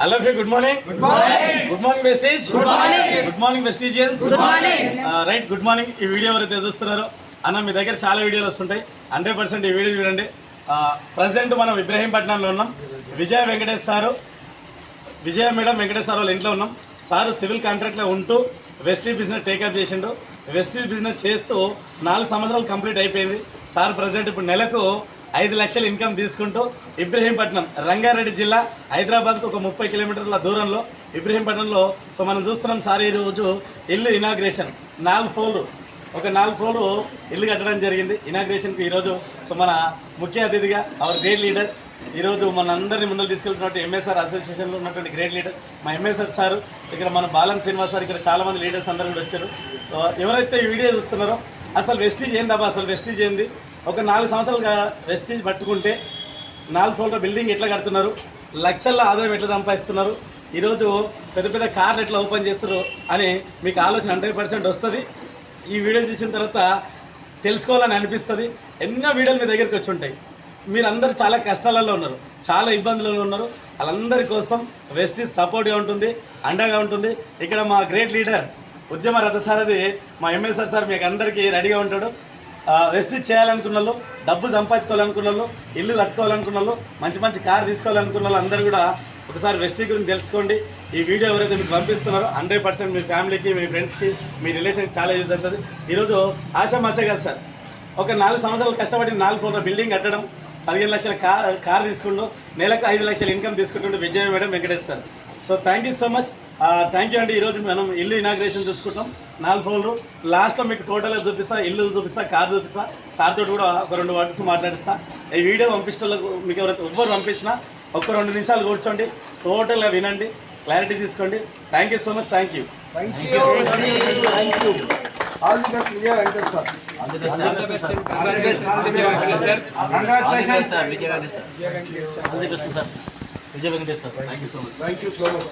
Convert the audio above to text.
Hello good morning good morning good morning wastage good morning good morning వెస్టీజియన్స్ good morning right good morning ఈ video ఎవరైతే చూస్తున్నారో అన్న మీ దగ్గర చాలా వీడియోలు వస్తుంటాయి. హండ్రెడ్ పర్సెంట్ ఈ వీడియో చూడండి. ప్రజెంట్ మనం ఇబ్రహీంపట్నంలో ఉన్నాం. Vijaya Venkatesh sir Vijaya madam Venkatesh sir వాళ్ళ ఇంట్లో ఉన్నాం. సార్ సివిల్ కాంట్రాక్ట్లో ఉంటూ వెస్టీ బిజినెస్ టేకప్ చేసిండు. వెస్టీ బిజినెస్ చేస్తూ నాలుగు సంవత్సరాలు కంప్లీట్ అయిపోయింది. సార్ ప్రజెంట్ ఇప్పుడు నెలకు ఐదు లక్షల ఇన్కమ్ తీసుకుంటూ ఇబ్రహీంపట్నం రంగారెడ్డి జిల్లా హైదరాబాద్కు ఒక ముప్పై కిలోమీటర్ల దూరంలో ఇబ్రహీంపట్నంలో. సో మనం చూస్తున్నాం సార్ ఈరోజు ఇల్లు ఇనాగ్రేషన్. నాలుగు ఫ్లోర్లు. ఒక నాలుగు ఫ్లోర్లు ఇల్లు కట్టడం జరిగింది. ఇనాగ్రేషన్కి ఈరోజు సో మన ముఖ్య అతిథిగా అవర్ గ్రేట్ లీడర్ ఈరోజు మన అందరినీ ముందరు తీసుకెళ్తున్నటువంటి ఎంఎస్ఆర్ అసోసియేషన్లో ఉన్నటువంటి గ్రేట్ లీడర్ మా ఎంఎస్ఆర్ సార్ ఇక్కడ మన బాలం శ్రీనివాస్ సార్ ఇక్కడ చాలామంది లీడర్స్ అందరూ కూడా వచ్చారు. సో ఎవరైతే ఈ వీడియో చూస్తున్నారో అసలు వెస్టీజ్ ఏందబ్బా? అసలు వెస్టీజ్ ఏంది? ఒక నాలుగు సంవత్సరాలుగా వెస్టీజ్ పట్టుకుంటే నాలుగు ఫ్లోర్ల బిల్డింగ్ ఎట్లా కడుతున్నారు? లక్షల ఆదాయం ఎట్లా సంపాదిస్తున్నారు? ఈరోజు పెద్ద పెద్ద కార్లు ఎట్లా ఓపెన్ చేస్తారు అని మీకు ఆలోచన హండ్రెడ్ పర్సెంట్ వస్తుంది. ఈ వీడియో చూసిన తర్వాత తెలుసుకోవాలని అనిపిస్తుంది. ఎన్నో వీడియోలు మీ దగ్గరికి వచ్చి ఉంటాయి. మీరందరూ చాలా కష్టాలలో ఉన్నారు చాలా ఇబ్బందులలో ఉన్నారు. వాళ్ళందరి కోసం వెస్ట్ సపోర్ట్గా ఉంటుంది అండగా ఉంటుంది. ఇక్కడ మా గ్రేట్ లీడర్ ఉద్యమ రథసారథి మా ఎంఎస్ఆర్ సార్ మీకు అందరికీ రెడీగా ఉంటాడు. ఆ, చేయాలనుకున్న వాళ్ళు డబ్బు సంపాదించుకోవాలనుకున్న వాళ్ళు ఇల్లు కట్టుకోవాలనుకున్న వాళ్ళు మంచి మంచి కార్ తీసుకోవాలనుకున్న వాళ్ళు అందరూ కూడా ఒకసారి వెస్టీ గురించి తెలుసుకోండి. ఈ వీడియో ఎవరైతే మీకు పంపిస్తున్నారో హండ్రెడ్ పర్సెంట్ మీ ఫ్యామిలీకి మీ ఫ్రెండ్స్కి మీ రిలేషన్కి చాలా యూజ్ అవుతుంది. ఈరోజు ఆశామాషే కదా సార్ ఒక నాలుగు సంవత్సరాలు కష్టపడి నాలుగు ఫ్లోర్ల బిల్డింగ్ కట్టడం పదిహేను లక్షల కార్ కార్ తీసుకుంటూ నెలకు ఐదు లక్షల ఇన్కమ్ తీసుకుంటుంటే Vijaya madam Venkatesh sir. So thank you so much thank you అండి. ఈరోజు మనం ఇల్లు ఇనాగ్రేషన్ చూసుకుంటాం. నాలుగు ఫ్లోర్లు లాస్ట్లో మీకు టోటల్గా చూపిస్తా ఇల్లు చూపిస్తా కార్ చూపిస్తా. సార్ తోటి కూడా ఒక రెండు వర్డ్స్ మాట్లాడిస్తా. ఈ వీడియో పంపించడానికి మీకు ఎవరైతే ఎవ్వరు పంపించినా ఒక రెండు నిమిషాలు కూర్చోండి. టోటల్గా వినండి. క్లారిటీ తీసుకోండి. Thank you so much thank you all the best Vijaya Venkatesh sir Vijaya Venkatesh sir. Thank you so much thank you so much